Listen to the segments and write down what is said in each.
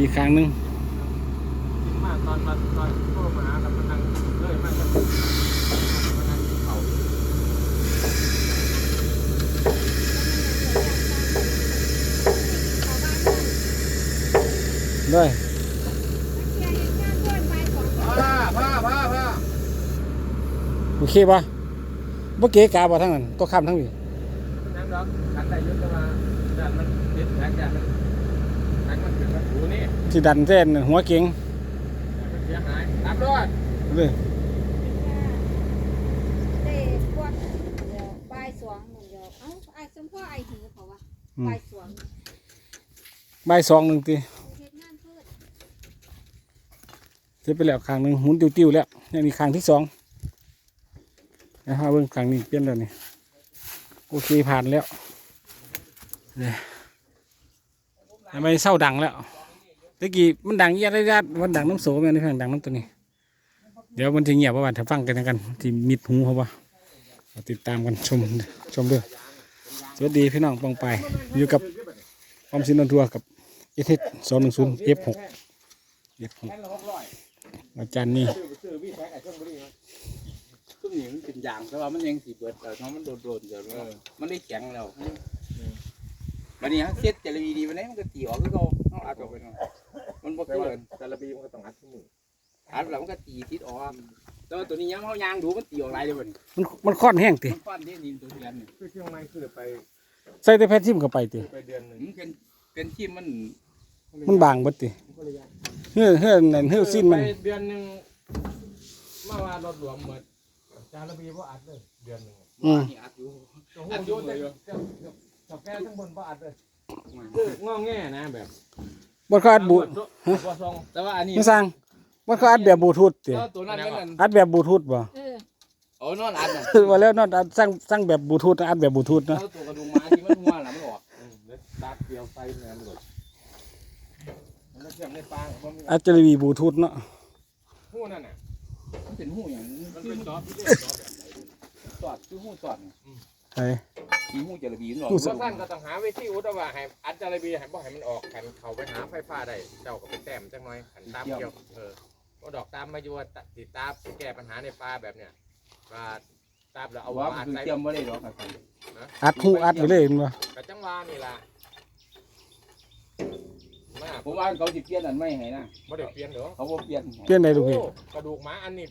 อีกครั้งหนึงคิดมากตอนมาตอนโทรมาหากับมันนั่งเลยมันก็มันนั่งกินเขาด้วยผ้าผ้าผ้าผ้าโอเคป่ะบ่เก๋กาบ่ทั้งนั้นก็ข้ามทั้งนี้นั่งดอกขันได้ยุติมาด้านมันติดแท็กด้า นมันแท็กมันถึงมันหูนี่สิดันเส้นหัวเก๋งมันเสียหายตามรถเลยบ่ายสองหนึ่งเดียวเอ้าไอ้สมพ่อไอ้หือเขาว่าอืมบ่ายสองบ่ายสองหนึ่งตีเฮ็ดงานเพิ่นเสร็จไปแล้วครั้งหนึ่งหมุนติ้วๆแล้วนี่มีครั้งที่สองนะครับเบิ่งครั้งนี้เปลี่ยนแล้วนี่โอเคผ่านแล้วเนี่ย ทำไมเศร้าดังแล้วตะกี้มันดังยี่ยระยะมันดังน้ำโสม่นี่เพียงดังน้ำตัวนี้ เดี๋ยวมันจะเงียบประวัติถ้าฟังกันกันที่มิดหูเขาปะติดตามกันชมชมด้วยสวัสดีพี่น้องปองไปอยู่กับความสินนทัวกับเอทสองหนึ่งศูนย์เอฟหกเอฟหกอาจารย์นี่ซื้อซื้อพี่แท็กไอ้เครื่องเป็นอย่างแต่ว่ามันยังสีเบิดแต่ท้องมันโดนๆเดี๋ยวมันได้แข็งแล้ว วันนี้ฮะเซ็ตจระบีดีวันนี้มันก็ตีออกคือเขาเอาอัดออกไปเนาะมันบ่แต่คือว่ากันแต่ละปีมันก็ต้องอัดที่มืออัดแล้วมันก็ตีติดออกแต่ว่าตัวนี้ย้ำเขายางดูมันตีออกหลายเดี๋ยวมันมันมันค่อนแห้งติมันฟันที่ดินตัวเรียนนี่คือช่วงนั้นคือไปใส่แต่แพททิมเข้าไปติไปเดือนหนึ่งมันเป็นเป็นที่มันมันบางเบิดติเฮือเฮือนั่นเฮือสิ้นมัน ไปเดือนหนึ่งเมื่อวานรถหลวมเหมือนจาระบีว่าอัดเลยเดือนหนึ่งอืม นี่อัดอยู่โอ้โหโยนแต่แต่ แก้ทั้งบนว่าอัดเลยคืองอแง่นะแบบบ่เขาอัดบูบ่ซองแต่ว่าอันนี้ไม่สร้างบ่เขาอัดแบบบลูทูธติแล้วตัวนั้นก็นั่นอัดแบบบลูทูธบ่เออโอ้นอนอัดน่ะคือว่าแล้วเนอนอัดสร้างสร้างแบบบลูทูธนะอัดแบบบลูทูธแล้นะวตัวกระดูกม้าที่มันหัวน่ะมันออกตัดเดียวไฟแนมหมดมันเชื่อมในปางมันมีอัดจะมีบลูทูธเนาะหูนั่นน่ะมันเป็นหูอย่างมันคือเป็นมันจอบที่เด็กจอบแบบสอดคือหูสอดไอ้ มีหูจระบีมันออกเพราะท่านก็ต้องหาวิธีอุตว่าให้อัดจาระบีให้บ่ให้มันออกขันเขาไปหาไฟฟ้าได้เจ้าก็ไปแต้มจังหน่อยขันตามเกี่ยวเออก็ดอกตามมาอยู่ว่าติดตามแก้ปัญหาในป่าแบบเนี้ยว่าตามแล้วเอาเอาว่าว่ามันอัดคือใส่เตรียมบ่ได้หรอกครับอัดหูอัดไปเลยเห็นบ่กระจังหวานี่ล่ะมาผมว่าเขาสิเปลี่ยนอันไม่ให้นะบ่ได้เปลี่ยนเหรอเขาบ่เปลี่ยนเปลี่ยนได้ลูกพี่โอ้กระดูกหมาอันนี้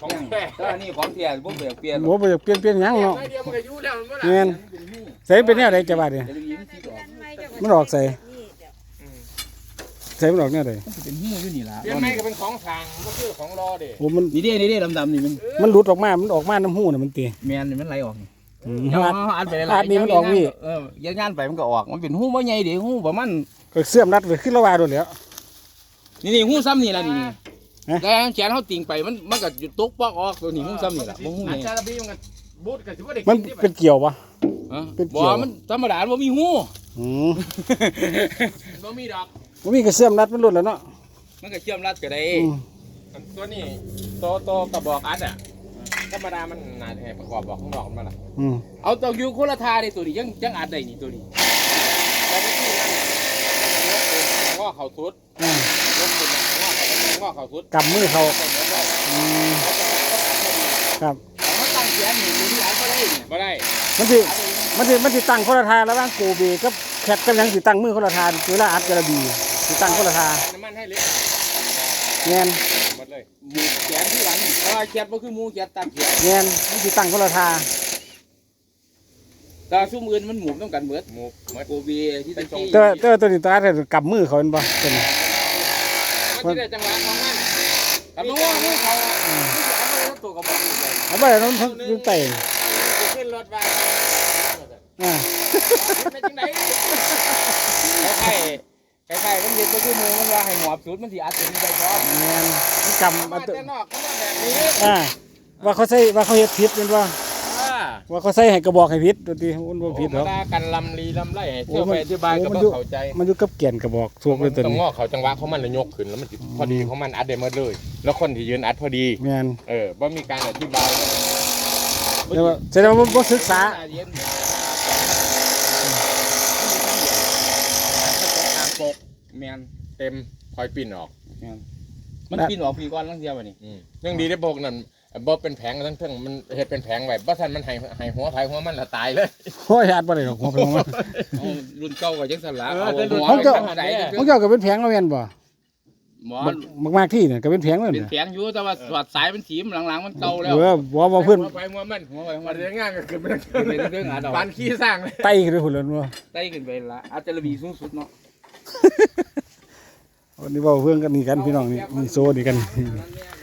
ของยังแท้แต่อันนี้ของแท้ผมบ่อยากเปลี่ยนโหบ่อยากเปลี่ยนเปลี่ยนหยังเนาะไม่เดียวมันก็อยู่แล้วมันบ่ล่ะแม่นใส่เป็นแนวใดจะว่าดิจะได้ยินที่ออกมันออกใส่นี่เดี๋ยวอืมใส่มันออกแนวใดมันเป็นหูอยู่นี่ล่ะเปลี่ยนไม่ก็เป็นของทางบ่คือของรอเด้โอ้มันนี่เด้นี่เด้ดำๆนี่มันมันหลุดออกมา มันออกมาน้ำหูน่ะมันติแม่นนี่มันไหลออกนี่อืมเอาอัดอัดไปหอัลายดนี่มันออกนี่เออยานๆไปมันก็ออก มันเป็นหูบ่ใหญ่เด้หูประมาณก็เสื่อมรัดไว้ขึ้นละว่าโดนแล้วนี่นี่หูซ้ำนี่ล่ะนี่ ฮะแต่แขนเฮาติ่งไปมันมันก็ตกปอกออกตัวนี้หูซ้ำนี่ล่ะบ่หูอัใหดญ่จาระบีมันก็บูดก็สิบ่ได้มันกินที่เป็นเกี่ยวปะ ฮะเป็นเกี่บ่ยว มันธรรมดาบ่มีหูอืมบ่มีดอกมันมีกระเสื่อมรัดมันหลุดแล้วเนาะมันก็เชื่อมรัดก็ได้อืมอันตัวนี้โตโตกระบอกอัดอะธรรมดามันน่าจะให้ประกอบบอกข้างนอกมันล่ะอืมเอาตัวอยู่คนละทาได้ตัวนี้ยังยังอัดได้นี่ตัวนี้แต่วิธีนั้นยกเป็นงอเข่าทุดอ่ายก เป็นงอเข่าทุดกำมือเขาอืมครับเขาตั้งแขนนี่ตัวนี้อัดบ่ได้นี่บ่ได้มันสิมันสิมันสิตั้งคนละทาระหว่างโกเบกับแคทกับหยังสิตั้งมือคนละทาเวลาอัดกระบีสิตั้งคนละทาน้ำมันให้เล็กแง่นหมดเลยหมูแขนที่หลังนี่เพราะว่าแขนบ่คือหมูแขนตั้งแขนแง่นมันสิตั้งคนละทาแต่ซุ่มอื่นมันหมุนต้องกันเบิดหมูหมดโกบีที่ตะกี้แต่ว่าแต่ว่าตัวนี้ตาแต่กำมือเขาเป็นบ่ตัวนี้ มันจะได้จังหวะของมันกับน้องว่ามือเขาไม่ใช่เอาไปแล้วตัวกระบอกนี่เลยเอาไปแล้วน้องทั้งทั้งเตะขึ้นรถไปอ่าเป็นจังไดคล้ายๆคล้ายๆมันเห็นก็คือหมูมันว่าให้หมอบสุดมันสิอัดตัวนี้ได้พร้อมแง่นมันกำมาเตัวนอกก็มาแบบนี้อ่าว่าเขาใส่ว่าเขาเฮ็ดผิดเป็นว่า ว่าเขาใส่ให้กระบอกให้ผิดตัวที่มันบ่ผิดหรอกโอ้มาด่ากันลำลีลำไรให้โอ้เที่ยวมันไปอธิบายก็โอ้มันบ่อยู่เข้าใจมันอยู่กับเกียนกระบอกถูกเลยตัวต้องนี้งอเขาจังหวะของมันแล้วยกขึ้นแล้วมันสิพอดีของมันอัดได้หมดเลย แล้วคนที่ยืนอัดพอดี แม่นเออบ่มีการอธิบายแต่ว่าแสดงว่าบ่ศึกษา เย็นแมนเต็มคอยปิ่นออก มันปีนออกปีก่อนลังเทียบัดนี้ อืมเรื่องดีได้พวกนั้น บ่เป็นแผงทั้งเทิงมันเฮ็ดเป็นแผงไว้บ่ทันมันให้ให้หัวไผหัวมันละตายเลยโอ้ยอัดบ่ได้หรอกหัวเป็นของมันเอารุ่นเก่าก็จังซั่นล่ะเออเอาแต่รุ่นหัวเก่าไปใส่ของเจ้าก็เป็นแผงแล้วแม่นบ่หมอบักมากที่เนี่ยก็เป็นแผงแล้วเป็นเนี่ยแข็งอยู่แต่ว่าสอดสายมันถีมหลังๆมันเก่าแล้วเออบ่บ่เพิ่นหัวไผหัวมันหัวไปหัวมันเรื่องงานก็คือเป็นเป็นเรื่องอาดอกบ้านขี้สร้างเลยไตขึ้นไปพุ่นแล้วบ่ไต่ขึ้นไปละอาจจะระบีสูงสุดเนาะวันนี้เว้าเพิ่งกันนี่กันพี่น้องนี่นี่โซนี่กันเออห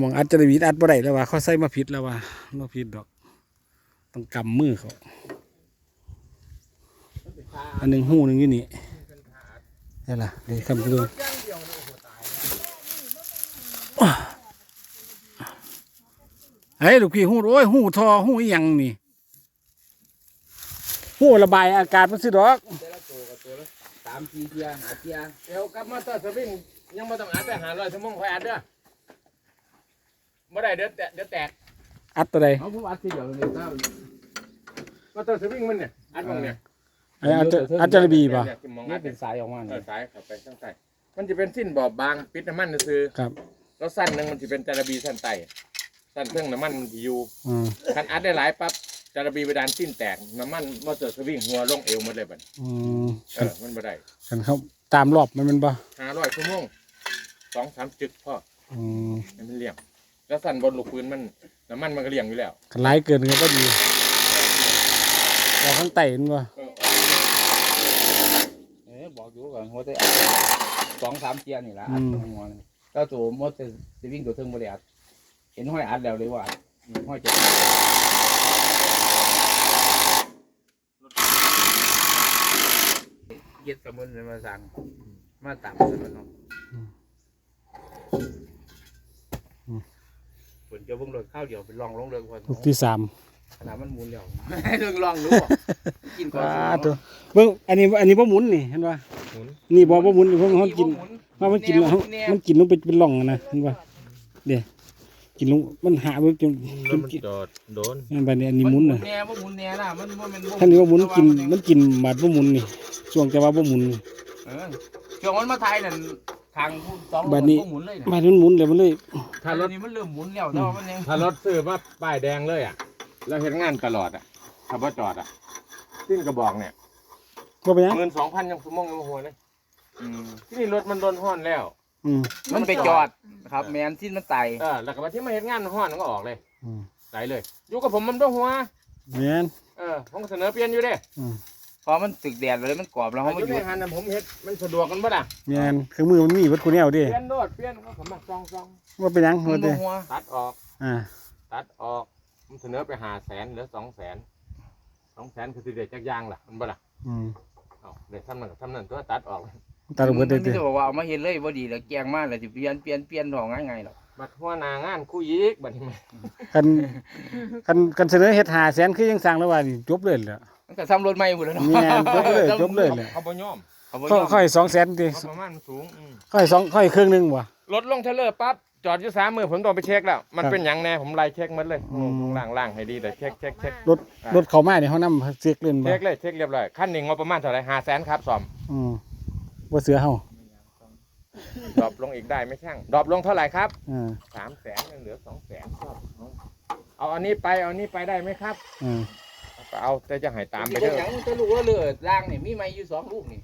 มองอัดจะได้วิดอัดบ่ได้แล้วว่าเขาใส่มาผิดแล้วว่าบ่ผิดดอก ต้องกำมือเขาอันหนึ่งหูหนึ่งอยู่นี่นี่ล่ะนี่คำเรื่องเฮ้ยลูกพี่หูโอ้ยหูทอหูอีหยังนี่หูระบายอากาศมันสิดอกสามสี่เทียหาเทียเดี๋ยวกลับมาต่อสวิงยังบ่ต้องอัดแต่หาร้อยชั่วโมงคอยอัดเด้อ บ่ได้เดี๋ยวแตกเดี๋ยวแตกอัดตัวใดเอาผมอัดทีเดียวเลยถ้ามาต่อสวิงมันเนี่ยอัดมองเนี่ยไอ้อัดจะอัดจะระบีป่ะเนี่ยที่มองนี่อัดเป็นสายออกมาเอเนี่อยสายเข้าไปข้างใต้มันจะเป็นสิ้นบอบบางปิดน้ำมันซื่อครับแล้วสั้นหนึงมันจะเป็นจาระบีสั้นไตสั้นเครื่องน้ำมันมันสิอยู่อืมคันอัดได้หลายปั๊บจาระบีไปดานสิ้นแตกน้ำมันมอเตอร์สวิงหัวลงเอวหมดเลยบัดอืมเออมันบ่ได้กันเขาตามรอบมันเป็นป่ะห้าร้อยชั่วโมงสองสามจุดพออืมให้มันเลี่ยง แล้วสั้นบนลูกปืนมันน้ำมันมันก็เลี่ยงอยู่แล้วกันหลายเกินก็ดีเราข้างไต่มันป่ะเออเออบอกอยู่ก่อนหัวแต่สองสามเทียนี่ละอัดตรงหัวนี่เจ้าตัวมดจะจะวิ่งตัวเทิงบริอัดเห็นห้อยอัดแล้วเลยว่าห้อยจะเย็ดกับมันเลยมาสั่งมาตามมันเนาะ ฝนจะเบิ่งรถข้าวเดียวเป็นรองลงเรือก่อนลูกที่สามขนาดมันหมุนแล้วเรื่องลองรู้กินก่อนอ่าตัวเบิ่งอันนี้อันนี้บ่หมุนนี่เห็นป่ะหมุนนี่บ่บ่หมุนเพิ่งเขากินว่ามันกินแล้วมันกินลงไปเป็นร่องอะนะเห็นป่ะเดี๋ยวกินลงมันหาไปจนจนกินโดดโดนอันบัดนี้อันนี้หมุนน่ะแน่ว่าหมุนแน่น่ะมันมันมันท่านนี้ว่าหมุนกินมันกินบาดบ่หมุนนี่ช่วงจะว่าบ่หมุนเออช่วงมันมาไทยนั่น ทางผู้สองบัดนี้หมุนเลยบาดมันหมุนเลยมันเลย ถ้ารถนี้มันเริ่มหมุนแล้วแต่ว่ามันยังถ้ารถซื้อมาป้ายแดงเลยอะแล้วเห็นงานตลอดอะขับรถจอดอะสิ้นกระบอกเนี่ยก็ไปยังเงินสองพันยังสมองยังหัวเลยที่นี่รถมันโดนห้อนแล้ว อืมมันไปจอดครับ แมนสิ้นมันไตเออแล้วก็มาที่มาเห็นงานห้อนมันก็ออกเลยอืมไหลเลยอยู่กับผมมันต้องหัว แม่นเออผมก็เสนอเปลี่ยนอยู่เด้ อืมพ อมันตึกแดดเลยมันกรอบแล้วเขาเขาอมายู่หยุในดหันน่ะผมเฮ็ดมันสะดวกกันปะล่ะแม่นเครื่องมือมันมีเบิดกูแนวเดิเปลี่ยนโดดเปลี่ยนเขาผมมาซองซองว่าเป็นหยังมัว่านบ่เด้หัวตัดออก อ่าตัดออกผมเสนอไปหาแสนเหลือสองแสนสองแสนคือสิเด็ดจากยางล่ะมันบ่ล่ะอืมเอาเด็ดทำนั่นก็ทำนั่นตัวตัดออกตาระเบิดมัได้นติจะบอกว่าเอามาเห็นเลยบ่ดีแล้วแกงมากเลยสิเปลี่ยนเปลี่ยนเปลี่ยนดอกง่ายๆหรอกบัดหัวหนางานคู่ยิกบัดนี้มันคันคันคันเสนอเฮ็ด5แสนคือยังสร้างแล้วว่านี่จบเลยแหละ มันก็ซ้ำรถใหม่หมดแล้วเนาะแม่นจบเลยจบเลยแหละเขาบ่ยอมเขาบ่ยค่อยอมค่อย2แสนติเขาประมาณสูงอืมค่อยสองค่อยครึ่งหนึงบ่รถลงเทรลเลอร์ปั๊บจอดอยู่สามมือผมต้องไปเช็คแล้ว มันครับเป็นหยังแน่ผมไล่เช็คหมันเลยอืม ล่างล่างๆให้ดีเลยเช็คเช็คเช็ครถรถเข้ามานี่เฮานำเช็คเล่นบ่เช็คเลยเช็คเรียบร้อยขั้นหนึ่งงบประมาณเท่าไหร่ห้าแสนครับสอมอืมบ่เสือเฮาดรอปลงอีกได้ไหม่ช่างดรอปลงเท่าไหร่ครับอ่าสามแสนยังเหลือสองแสนครับเอาอันนี้ไปเอาอันนี้ไปได้ไหมครับ อ่า เอาแต่จะให้ตามไปเป็เด้นอหยังจะรู้ว่าเรือล่างนี่มีไม้อยู่สองลูกนี่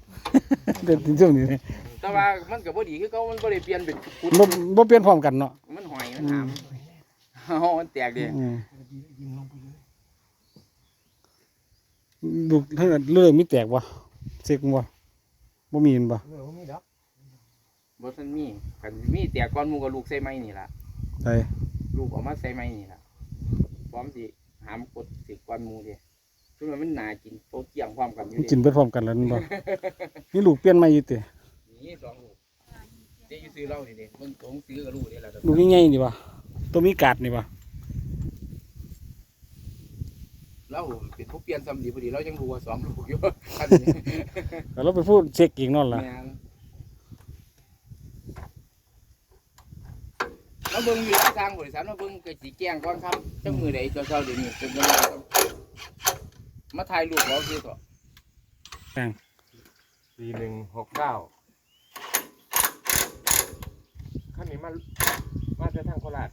เด็ดช่วงนี้นี่ แต่ว่ามันก็บ่ดีคือเขามันบ่ได้เปลี่ยนเป็นกุดบ่บ่เปลี่ยนพร้อมกันเนาะมันหอยมันหามเฮามันแตกดิอืมลูกเท่านั้นเรื่องมีแตกบ่เซ็กบ่บ่มีแม่นบ่เออผมมีดอกบ่ทันมีคันมีแตกก่อนหมู่ก็ลูกใส่ไม้นี่ล่ะใช่ลูกออกมาใส่ไม้นี่ล่ะพร้อมสิหามกดสิก่อนหมู่ดิ ซึ่งมันน่ากินโตเกี่ยงพร้อมกันอยู่มันดิกินเบิดพร้อมกันแล้วนั่นบ่ นี่ลูกเปลี่ยนใหม่อยู่ตินี่สองลูกเดี๋ยวอยู่ซื้อเหล้านี่เด้มึงตรงซื้อกับลูกนี่ล่ะลูกใหญ่ๆนี่บ่ตัวมีกาดนี่บ่เราเป็นผู้เปลี่ยนซ้ำดีพอดีเรายังรู้ว่าสองลูกอยู่อันนี้แล้วเราไปพูดเช็คอีกนั่นล่ะแม่นเราเบิ่งอยู่ทางบริษัทเราเบิ่งก็สิแจ้งก่อนครับจังมือใดเจ้าๆเดี๋ยวนี้เป็นจังไดครับ มาถ่ายรูปเราคือก็สี่หนึ่งหกเก้านี่มามาจะทางโคราช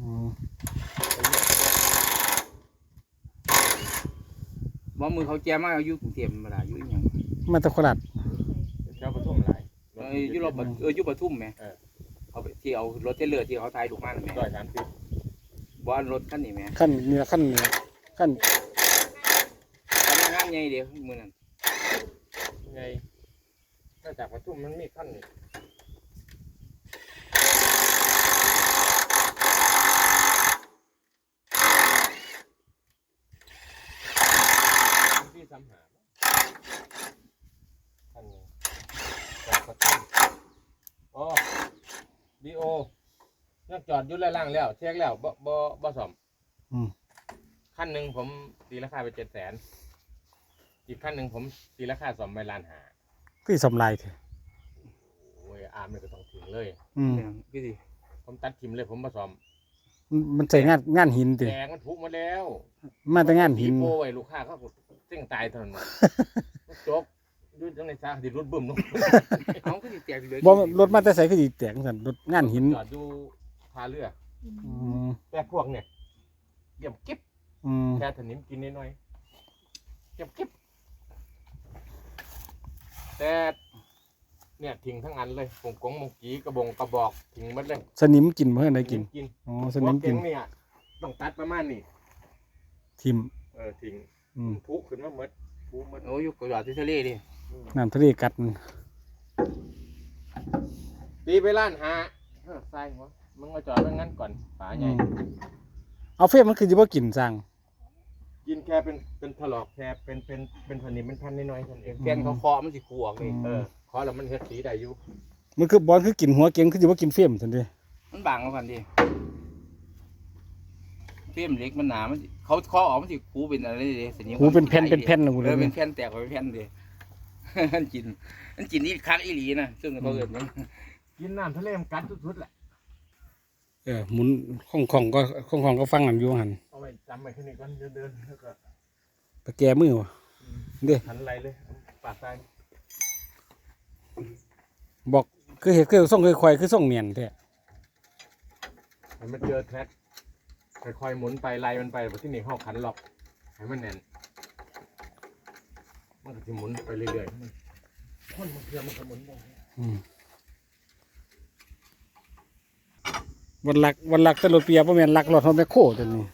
อืมบ่มือเขาแจมาเอาอยู่กรุงเทพธรรมดาอยู่อีหยังมาแตะโคราชเจ้าปทุมหลายเอออยู่รอบบัดเอออยู่ปทุมแหมเออเอาไปที่เอารถเทรลเลอร์ที่เขาถ่ายลูกมันแหมร้อยสามสิบบ่อันรถคันนี้แหมขั้นนี่ละขั้นนี่ละขั้นพนักงาน ใหญ่เด้มื้อนั้นไงนอกจากปทุมมันมีขั้นนี่ที่สามหาขั้นหนึงจากปทุมอ๋อดีโอยังจอดอยู่ล่างแล้วเช็คแล้วบ่บ่บ่สมอืม ขั้นหนึ่งผมตีราคาไปเจ็ดแสน อีกขั้นหนึ่งผมตีราคาสองใบล้านหาที่สำลายเถอะโอ้ยอาร์มเนี่ยก็ต้องถึงเลย อืมคือสิผมตัดทิมเลยผมมาซ้อมมันใส่งานงานหินติแดงมันทุกมาแล้วมาแต่งานหิน โป้ไว้ลูกค้าเขาก็เส้งตายเท่านั้นมันจกอยืดจังในซาดิรุดบึ้มลงเอาคือสิแตกเลยบ่รถมาแต่ใส่คือสิแตกสั่นรถงานหินจอดอยู่ท่าเรืออืมแต่พวกเนี่ยเยี่ยมกิ๊บอืมแค่ถนิมกินน้อยๆเยี่ยมกิ๊บ แต่เนี่ยทิ้งทั้งอันเลยผงกงมงกีกระบงกระบอกทิ้งหมดเลยสนิมกินเพื่อนได้กิน กินอ๋อสหันิวมเก่กินงเนี่ยต้องตัดประมาณนี้ทิมเออทิ้งอืมพุขึ้นมาหมดพุหมดโอ้อยู่กระดาษที่ทะเลดิน้ำทะเลกัดตีไปล้านหาเออใส่หัวมึงมาจอดไว้งั้นก่อนฝาอืใหญ่มเอาเฟรมมันคือสิบ่กินสั่ง กินแค่เป็นเป็นถลอกแค่เป็นเป็นเป็นพันนิมเป็นพันน้อยๆเท่านั้นเองแกนเขาเคาะมันสิขู่ออกเลยเออขอแล้วมันเฮ็ดสีได้อยู่มันคือบอลคือกินหัวเก่งคือสิบ่กินเฟรมซั่นเด้มันบางกว่ากันดิเฟียมเล็กมันหนามันสิเขาเคาะออกมันสิขู่เป็นอะไรดิสนิมหูเป็นแผ่นเป็นแผ่นเลยกูเอเลอยเป็นแผ่นแตกออกเป็นแผ่นดิมันกินมันกินนี่คักอีหลีนะซึ่งเขาเกิดมันกินน้ำทะเลมันกัดสุดๆแหละ เออหมุนของของก็ของของก็ฟังนั่นอยู่หั่นเอาไว้จำไว้แค่นี้ก่อนเดินๆแล้วก็ไปแก้มือวะเด้หันไหลเลยปากซ้ายบอกคือเฮ็ดคือส่งคือควายคือส่งเนียนแท้ให้มันเจอแทร็กค่อยๆหมุนไปไล่มันไปแบบที่นี่ห้องขันล็อกให้มันแน่นมันก็จะหมุนไปเรื่อยๆมันคนมันเพื่อมันก็หมุนได้อืม วันลักวันลักแต่รถเปียบ่แม่นลักรถเฮาแมคโครตัวนี้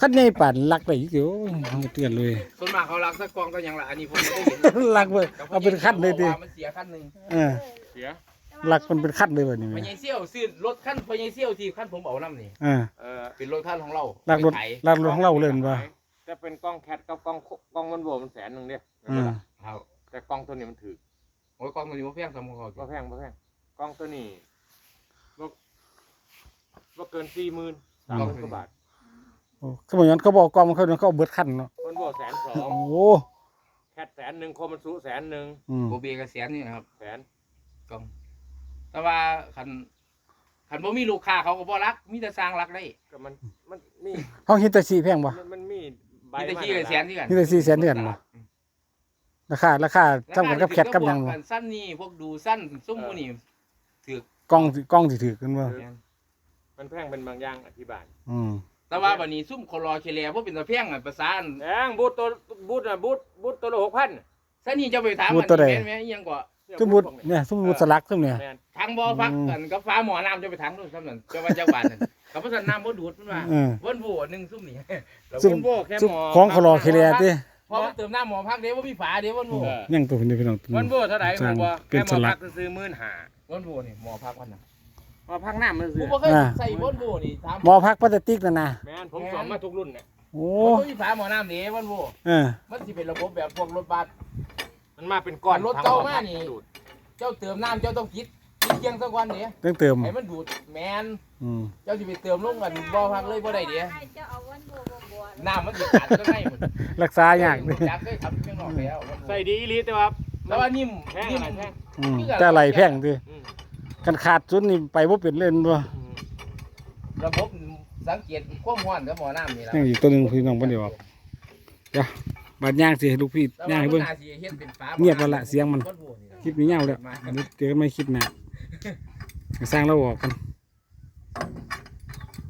คันใหญ่ปานลักได้อีกเดี๋ยวเตือนเลย ส่วนมากเขารักสักกองก็ยังละอันนี้ผมไม่ได้เห็นลักเว้ยเอาเป็นคันเลยติว่ามันเสียคันหนึ่งเออเสียลักมันเป็นคันเลยบัดนี้พแม่ญายเซี่ยวซื้อรถคันพญายเซี่ยวที่คันผมเอาน้ำนี่อ่าเออเป็นรถคันของเราลักรถไปไถลักรถของเราเลยแม่นบ่จะเป็นกล้องแคทกับกล้องกล้องมันโวมันแสนหนึ่งเนี่ยอ่าครับแต่กล้องตัวนี้มันถือโอ้ยกองมันอยู่ว่าแพงสำของเขาว่าแพงว่าแพงกล้องตัวนี้ว่า ว่าเกินสี่หมื่นสามหมื่นกว่าบาทโอ้เขาบอกงั้นเขาบอกกองมันเขาเขาเอาเบิดคันเนาะมันโวแสนสองโอ้โหแคทแสนหนึ่งโคมันสูแสนหนึ่งอืมโบเบกับแสนนี่นะครับแสนกอง แต่ว่าคันคันบ่มีลูกค้าเขาก็บ่รัก มีแต่สร้างรักได้ก็มันมันมีเฮาเห็นแต่สีแพงบ่มันมันมีใบมีแต่มาขี้กับแสนที่กันมีแต่4แสนเดือนบ่ราคาราคาจำกันกับแคทกับหยังพวบ่กันสั้นนี่พวกดูสั้นซุ่มหมูนี่กล้องสิกล้องสิถือกันบ่มัน แพงเป็นบางอย่างอธิบายอืมแต่ว่าบัดนี้ซุ่มคอรอเคลียพวกเป็นตะเพียงอะภาษาอันแพงบูทตัวบูทอะบูทบูทตัวละหกพันสั้นนี่จะไปถามบูมัธนตัวใดแม่นแม่นอิหยังก็สมมุติเนี่ยสมมุติสลักซุมเนี่ยแมนทางบ่อพักอืมกันกับฟ้าหมอน้ำจะไปทางนู้นซ้ำนั่นจะว่าจักบาทนั่นกับพระสันน้ำบ่ดูดมันว่าเออวนโบหนึ่งซุ่มนี่แล้วซึ่งวนโบแค่ซึ่งหมอของเขารอเคลียร์ติพอมันเติมน้ำหมอพักเดี๋ยวว่ามีฝาเดี๋ยววนโบเออยังตัวนี้พี่น้องวนโบเท่าไหร่สร้างผมว่าเป็แค่นหมสอลัพักกซื้อหมื่นห้าวนโบนี่หมอพักวันน่ะห มอพักหน้ามันผซื้อมบ่เคยอ่าใส่วนโบนี่ถามหมอพักพลาสติกนั่นนะแมนผมสอนมาทุกรุ่นเนี่ยโอ้มันบ่มีฝาหมอน้ำเดี๋ยววนโบเออมันสิเป็นระบบแบบพวกรถบัส มันมาเป็นก้อนรถเก่ามานี่ ดูดเจ้าเติมน้ำเจ้าต้องคิดคิดเคียงสักวันเดี๋ยวต้องเติมให้มันดูดแมนอืมเจ้าสิไปเติมลงกันบ่พักเลยบ่ได้เดี๋ยวเจ้าเอาวันโบบ่บัวน้ำมันสิขาดก็ได้หมดรักษายากเลเลยจักเคยทำเพียงนอกแล้วใส่ดีอีหลีแต่ว่าแต่ว่านิ่มแพงนิ่มอะไรแพงอืมแต่ไหลแพงดิอืม กันขาดสุดนี่ไปบ่เป็นเล่นบ่อืมระบบสังเกตความร้อนกับหมอน้ำนี่ล่ะยังอีกตัวหนึงพี่น้องบ่ได้บอกบาดย่างสิให้ลูกพี่แต่ย่างว่าให้มัเบิ่นงน่าสิเฮ็ดเป็นฝาเงียบแล้วล่ะเสียงมันก้อโบนี่ล่ะคลิปนี้ยาวแล้วเดี๋ยวเจอกันใหม่คลิปหน้าก็สร้างเราออกกัน